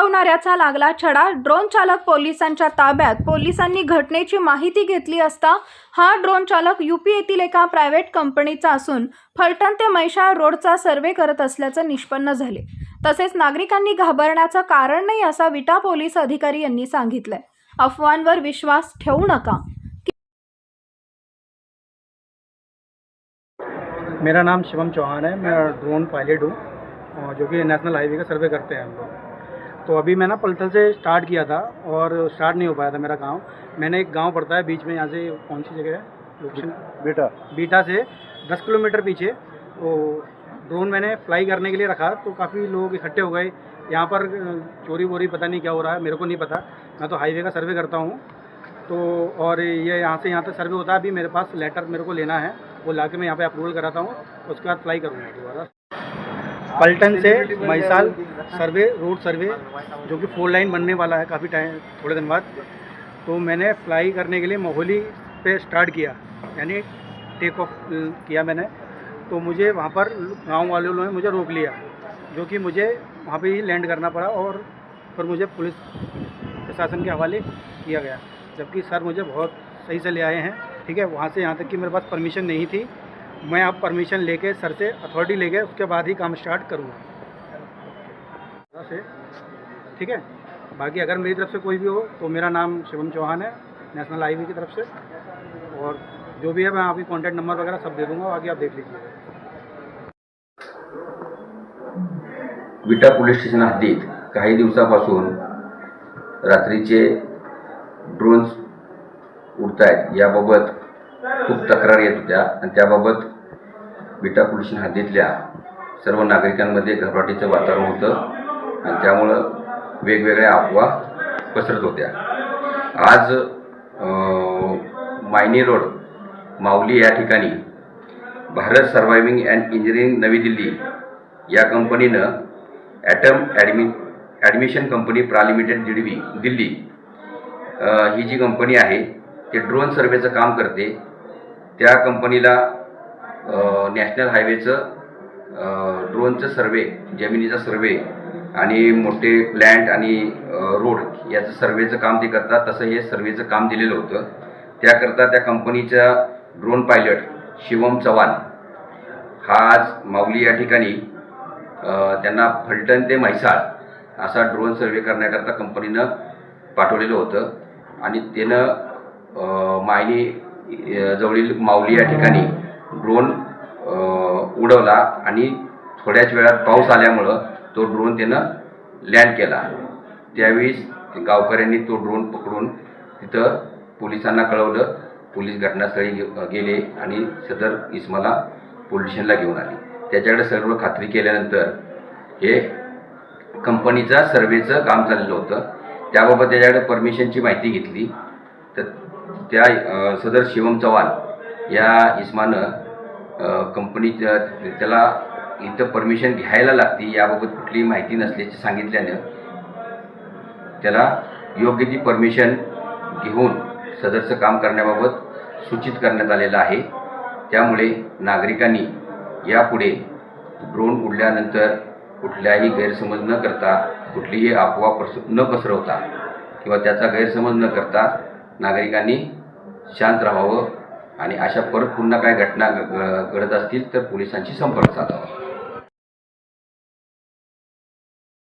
उडवणाऱ्याचा लागला छडा. ड्रोन चालक पोलिसांच्या ताब्यात पोलिसांनी घटनेची माहिती घेतली असता हा ड्रोन चालक यूपी येथील एका प्रायव्हेट कंपनीचा असून फलटण ते मैशाळ रोडचा सर्वे करत असल्याचं निष्पन्न झाले. तसेच नागरिकांनी घाबरण्याचं कारण नाही असा विटा पोलीस अधिकारी यांनी सांगितलंय. अफवांवर विश्वास ठेवू नका. मेरा नाम शिवम चौहान है. मैं ड्रोन पायलट हूँ जो कि नेशनल हाईवे का सर्वे करते हैं हम लोग। तो अभी मैं ना पलथल से स्टार्ट किया था और स्टार्ट नहीं हो पाया था मेरा गाँव। मैंने एक गाँव पड़ता है बीच में यहाँ से कौन सी जगह है? लोकेशन बेटा। बीटा से 10 किलोमीटर पीछे। वो ड्रोन मैंने फ्लाई करने के लिए रखा तो काफ़ी लोग इकट्ठे हो गए। यहाँ पर चोरी वोरी पता नहीं क्या हो रहा है मेरे को नहीं पता। मैं तो हाईवे का सर्वे करता हूँ। तो और ये यहाँ से यहाँ तक सर्वे होता है। अभी मेरे पास लेटर मेरे को लेना है। वो ला के मैं यहाँ पे अप्रूवल कराता हूँ। उसके बाद फ्लाई करूँगा दोबारा। पलटन से मैसाल सर्वे, रोड सर्वे, जो कि फोर लाइन बनने वाला है काफ़ी टाइम, थोड़े दिन बाद। तो मैंने फ्लाई करने के लिए मोहली पे स्टार्ट किया, यानी टेक ऑफ़ किया मैंने। तो मुझे वहाँ पर गाँव वाले लोगों ने मुझे रोक लिया, जो कि मुझे वहाँ पे ही लैंड करना पड़ा और फिर मुझे पुलिस प्रशासन के हवाले किया गया। जबकि सर मुझे बहुत सही से ले आए हैं, ठीक है, वहाँ से यहाँ तक कि मेरे पास परमिशन नहीं थी। मैं आप परमिशन लेके सर से अथॉरिटी लेके उसके बाद ही काम स्टार्ट करूँगा। से, ठीक है? बाकी अगर मेरी तरफ़ से कोई भी हो तो मेरा नाम शिवम चौहान है नेशनल हाईवे की तरफ़ से। और जो भी है, मैं आपकी कॉन्टैक्ट नंबर वगैरह सब दे दूँगा आगे आप देख लीजिए। विटा पोलीस स्टेशन हद्दीत काही दिवसापासून रात्रीचे ड्रोन्स उडत आहेत याबाबत खूप तक्रार होत्या. विटा पोलीस हद्दीतल्या सर्व नागरिकांमध्ये घबराटीचं वातावरण होतं आणि त्यामुळं वेगवेगळ्या अफवा पसरत होत्या. आज मायनी रोड माऊली या ठिकाणी भारत सर्वायव्हिंग अँड इंजिनिअरिंग नवी दिल्ली या कंपनीनं ॲटम ॲडमि ॲडमिशन कंपनी प्रा लिमिटेड दिडवी दिल्ली ही जी कंपनी आहे ते ड्रोन सर्वेचं काम करते. त्या कंपनीला नॅशनल हायवेचं ड्रोनचं सर्वे जमिनीचा सर्वे आणि मोठे प्लॅन्ट आणि रोड याचं सर्वेचं काम ते करतात. तसं हे सर्वेचं काम दिलेलं होतं. त्याकरता त्या कंपनीचा ड्रोन पायलट शिवम चव्हाण हा आज माऊली या ठिकाणी त्यांना फलटण ते म्हैसाळ असा ड्रोन सर्वे करण्याकरता कंपनीनं पाठवलेलं होतं. आणि त्यानं मायनी जवळील माऊली या ठिकाणी ड्रोन उडवला आणि थोड्याच वेळात पाऊस आल्यामुळं तो ड्रोन त्यानं लँड केला. त्यावेळीस गावकऱ्यांनी तो ड्रोन पकडून तिथं पोलिसांना कळवलं. पोलीस घटनास्थळी गे- गेले आणि सदर इस्माला पोलिशनला घेऊन आले. त्याच्याकडे सर्व खात्री केल्यानंतर हे कंपनीचा सर्वेचं काम चाललेलं होतं. त्याबाबत त्याच्याकडे परमिशनची माहिती घेतली. तर त्या सदर शिवम चव्हाण या इस्मानं कंपनी कंपनीच्या त्याला इथं परमिशन घ्यायला लागते याबाबत कुठलीही माहिती नसल्याचे सांगितल्यानं त्याला योग्य ती परमिशन घेऊन सदरचं काम करण्याबाबत सूचित करण्यात आलेलं आहे. त्यामुळे नागरिकांनी यापुढे ड्रोन उडल्यानंतर कुठल्याही गैरसमज न करता कुठलीही अफवा पस न पसरवता किंवा त्याचा गैरसमज न करता नागरिकांनी शांत राहावं. आणि अशा परत पुन्हा काय घटना घडत असतील तर पोलिसांशी संपर्क साधावा.